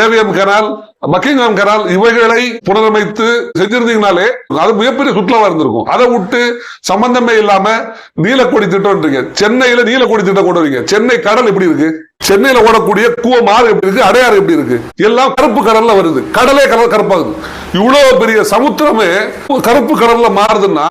AVM canal மக்கிங்ஹாம் canal இவைகளை புனரமைத்து செஞ்சிருந்தீங்கனாலே அது மிகப்பெரிய சுற்றுலாவா இருந்திருக்கும். அதை விட்டு சம்பந்தமே இல்லாம நீலக்கொடி திட்டம்ன்றீங்க. சென்னையில நீலக்கொடி திட்டம் கொண்டு வரீங்க. சென்னை கடல் எப்படி இருக்கு? சென்னையில ஓடக்கூடிய கூவம் ஆறு எப்படி இருக்கு? அடையாறு எப்படி இருக்கு? எல்லாம் கருப்பு கடல்ல வருது. கடலே கடல் கருப்பாகுது. இவ்வளவு பெரிய சமுத்திரமே கருப்பு கடல்ல மாறுதுன்னா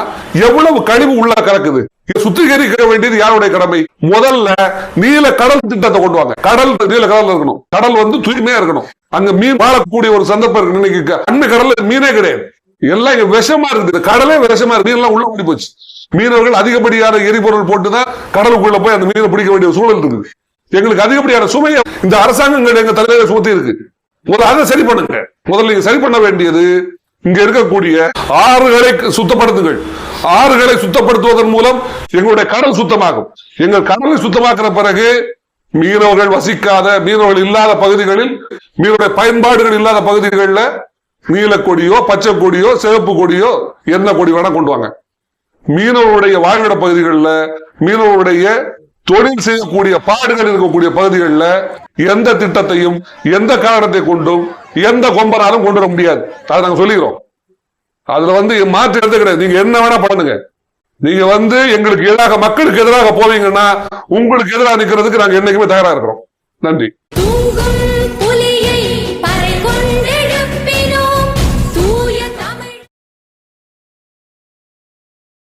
எவ்வளவு கழிவு உள்ள கலக்குது? சுத்திகரிக்க வேண்டியது யாருடைய கடமை? முதல்ல நீல கடல் திட்டத்தை கொண்டு வாங்க. கடல் நீல கடல் இருக்கணும். கடல் வந்து தூய்மையா இருக்கணும். அங்க மீன் வாழக்கூடிய ஒரு சந்தர்ப்பம் இருக்கு. இன்னைக்கு அண்ணு கடல்ல மீனே கிடையாது. எல்லாம் இங்க விஷமா இருக்குது. கடலே விஷமா இருக்கு. எல்லாம் உள்ள ஓடி போச்சு. மீனவர்கள் அதிகப்படியான எரிபொருள் போட்டுதான் கடலுக்குள்ள போய் அந்த மீனை பிடிக்க வேண்டிய சூழல் இருக்குது. எங்களுக்கு அதிகப்படியான சுமையை இந்த அரசாங்கங்கள் எங்க தலைமையில சுமத்தி இருக்கு முதல்ல அதை சரி பண்ணுங்க. முதல்ல நீங்க சரி பண்ண வேண்டியது இங்க இருக்கக்கூடிய ஆறுகளை சுத்தப்படுத்துங்கள். ஆறுகளை சுத்தப்படுத்துவதன் மூலம் எங்களுடைய கடல் சுத்தமாகும். எங்கள் கடலை சுத்தமாக்குற பிறகு மீனவர்கள் வசிக்காத மீனவர்கள் இல்லாத பகுதிகளில் மீனவருடைய பயன்பாடுகள் இல்லாத பகுதிகளில் நீலக்கொடியோ பச்சை கொடியோ சிவப்பு கொடியோ என்ன கொடி வேணா கொண்டு வாங்க. மீனவருடைய வாழ்விட பகுதிகளில் மீனவருடைய தொழில் செய்யக்கூடிய பாடுகள் இருக்கக்கூடிய பகுதிகளில் எந்த திட்டத்தையும் எந்த காரணத்தை கொண்டும் எந்த கொம்பனாலும் கொண்டு வர முடியாது. அதை நாங்க சொல்லிக்கிறோம். அதுல வந்து மாற்று எந்த கிடையாது. நீங்க என்ன வேணா பண்ணுங்க. நீங்க வந்து எங்களுக்கு எதிராக மக்களுக்கு எதிராக போவீங்கன்னா உங்களுக்கு எதிராக நிக்கிறதுக்கு நாங்க என்னைக்குமே தயாரா இருக்கிறோம். நன்றி.